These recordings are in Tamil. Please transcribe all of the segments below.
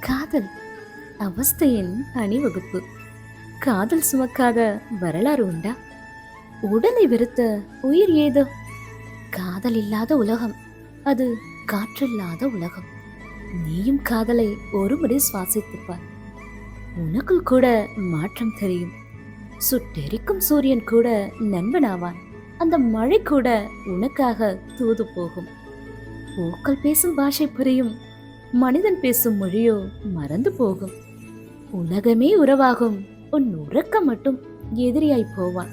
காதல் அவஸ்தையின் அணிவகுப்பு காதல் சுமக்காத வரலாறு உண்டா? உடலை வெறுத்த உயிர் ஏதோ? காதல் இல்லாத உலகம் அது காற்றில்லாத உலகம். நீயும் காதலை ஒருமுறை சுவாசித்துப்பார். உனக்குள் கூட மாற்றம் தெரியும். சுட்டெரிக்கும் சூரியன் கூட நண்பனாவான். அந்த மழை கூட உனக்காக தூது போகும். பூக்கள் பேசும் பாஷை புரியும். மனிதன் பேசும் மொழியோ மறந்து போகும். உலகமே உறவாகும். உன் உறக்கம் மட்டும் எதிரியாய் போவான்.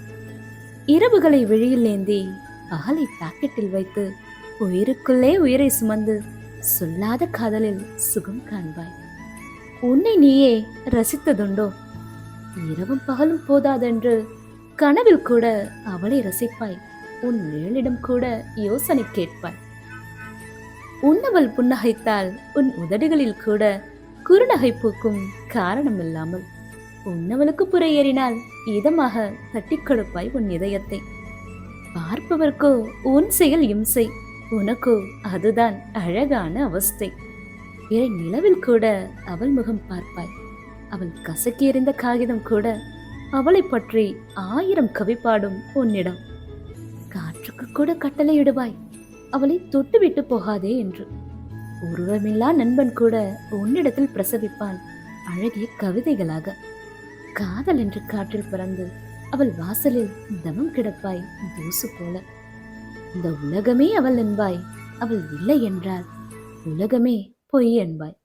இரவுகளை வெளியில் ஏந்தி பகலை பாக்கெட்டில் வைத்து உயிருக்குள்ளே உயிரை சுமந்து சொல்லாத காதலில் சுகம் காண்பாய். உன்னை நீயே ரசித்ததுண்டோ? இரவும் பகலும் போதாதென்று கனவில் கூட அவளை ரசிப்பாய். உன் நிழலிடம் கூட யோசனை கேட்பாய். உன்னவள் புன்னகைத்தால் உன் உதடுகளில் கூட குறுநகை பூக்கும் காரணம் இல்லாமல் உன்னவளுக்கு புற ஏறினால் இதமாக தட்டி கொடுப்பாய் உன் இதயத்தை. பார்ப்பவர்க்கோ உன் செயல் இம்சை உனக்கோ அதுதான் அழகான அவஸ்தை. இறை நிலவில் கூட அவள் முகம் பார்ப்பாய். அவள் கசக்கி எறிந்த காகிதம் கூட அவளை பற்றி ஆயிரம் கவி பாடும் உன்னிடம். காற்றுக்கு கூட கட்டளையிடுவாய். அவளை தொட்டுவிட்டு போகாதே என்று. உருவமில்லா நண்பன் கூட உன்னிடத்தில் பிரசவிப்பான் அழகிய கவிதைகளாக. காதல் என்று காற்றில் பறந்து அவள் வாசலில் தமம் கிடப்பாய் தூசு போல. இந்த உலகமே அவள் என்பாய் அவள் இல்லை என்றால் உலகமே பொய் என்பாய்.